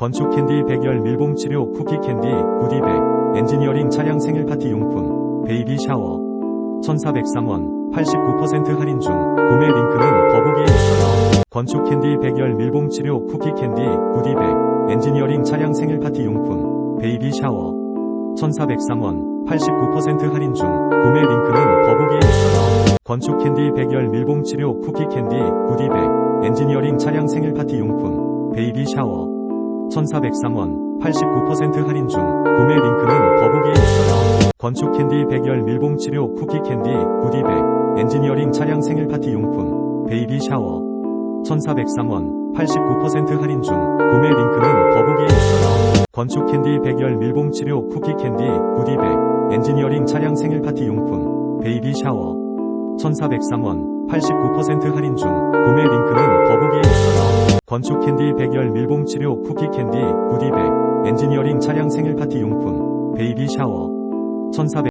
건축 캔디 백열 밀봉 치료 쿠키 캔디 구디백. 엔지니어링 차량 생일 파티 용품 베이비 샤워. 1403원 89% 할인 중. 구매 링크는 더보기에 있어요. 건축 캔디 백열 밀봉 치료 쿠키 캔디 구디백. 엔지니어링 차량 생일 파티 용품 베이비 샤워. 1403원 89% 할인 중. 구매 링크는 더보기에 있어요. 건축 캔디 백열 밀봉 치료 쿠키 캔디 구디백. 엔지니어링 차량 생일 파티 용품 베이비 샤워 1403원 89% 할인 중 구매 링크는 더보기에 있어요. 건축 캔디 백열 밀봉 치료 쿠키 캔디 구디백 엔지니어링 차량 생일 파티 용품 베이비 샤워 1403원 89% 할인 중 구매 링크는 더보기에 있어요. 건축 캔디 백열 밀봉 치료 쿠키 캔디 구디백 엔지니어링 차량 생일 파티 용품 베이비 샤워 1403원 89% 할인 중 건축 캔디 백열 밀봉 치료 쿠키 캔디 구디백. 엔지니어링 차량 생일 파티 용품 베이비 샤워. 1400